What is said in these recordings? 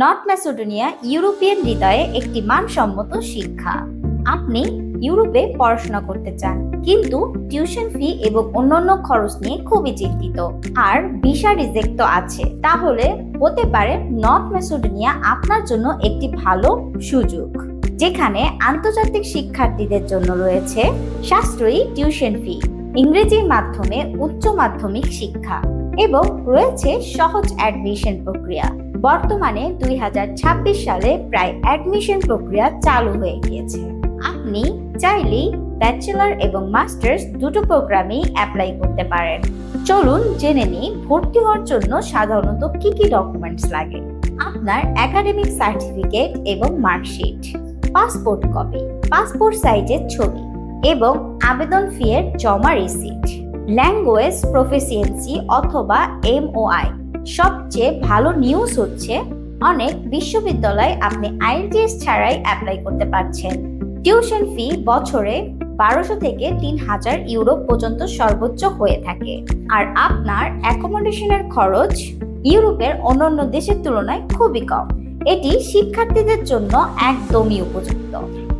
North Macedonia European হৃদয়ে একটি মানসম্মত শিক্ষা। আপনি ইউরোপে পড়াশোনা করতে চান, কিন্তু টিউশন ফি এবং অন্যান্য খরচ নিয়ে খুবই চিন্তিত। আর ভিসা রিজেক্ট তো আছে, তাহলে হতে পারে নর্থ ম্যাসেডোনিয়া আপনার জন্য একটি ভালো সুযোগ। যেখানে আন্তর্জাতিক শিক্ষার্থীদের জন্য রয়েছে সাশ্রয়ী টিউশন ফি ইংরেজির মাধ্যমে উচ্চ মাধ্যমিক শিক্ষা। এবং রয়েছে সহজ অ্যাডমিশন প্রক্রিয়া। বর্তমানে দুই হাজার ছাব্বিশ সালে প্রায় অ্যাডমিশন প্রক্রিয়া চালু হয়ে গিয়েছে। আপনি চাইলেই ব্যাচেলর এবং মাস্টার্স দুটো প্রোগ্রামেই অ্যাপ্লাই করতে পারেন। চলুন জেনে নিই, ভর্তি হওয়ার জন্য সাধারণত কি কি ডকুমেন্টস লাগে? আপনার একাডেমিক সার্টিফিকেট এবং মার্কশিট পাসপোর্ট কপি পাসপোর্ট সাইজের ছবি এবং আবেদন ফি এর জমা রিসিট ল্যাঙ্গুয়েজ প্রফিসিয়েন্সি অথবা এমওআই সবচেয়ে ভালো নিউজ হচ্ছে, অনেক বিশ্ববিদ্যালয়ে আপনি আইএলটিএস ছাড়াই অ্যাপ্লাই করতে পারছেন। টিউশন ফি বছরে বারোশো থেকে তিন হাজার ইউরো পর্যন্ত সর্বোচ্চ হয়ে থাকে। আর আপনার অ্যাকোমোডেশনের খরচ ইউরোপের অন্যান্য দেশের তুলনায় খুবই কম। এটি শিক্ষার্থীদের জন্য একদমই উপযুক্ত।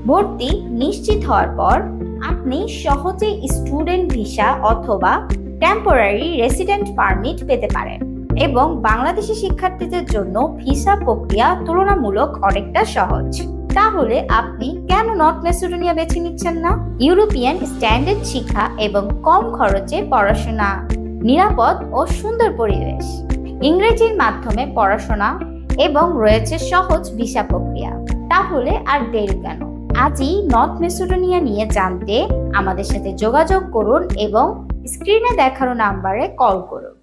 ভর্তি নিশ্চিত হওয়ার পর আপনি সহজেই স্টুডেন্ট ভিসা অথবা টেম্পোরারি রেসিডেন্ট পারমিট পেতে পারেন এবং বাংলাদেশি শিক্ষার্থীদের জন্য ভিসা প্রক্রিয়া তুলনামূলক অনেকটা সহজ। তাহলে আপনি কেন নর্থ ম্যাসেডোনিয়া বেছে নিচ্ছেন না? ইউরোপিয়ান স্ট্যান্ডার্ড শিক্ষা এবং কম খরচে পড়াশোনা, নিরাপদ ও সুন্দর পরিবেশ, ইংরেজির মাধ্যমে পড়াশোনা এবং রয়েছে সহজ ভিসা প্রক্রিয়া। তাহলে আর দেরি কেন? আজই নর্থ মেসিডোনিয়া নিয়ে জানতে আমাদের সাথে যোগাযোগ করুন এবং স্ক্রিনে দেখানো নাম্বারে কল করুন।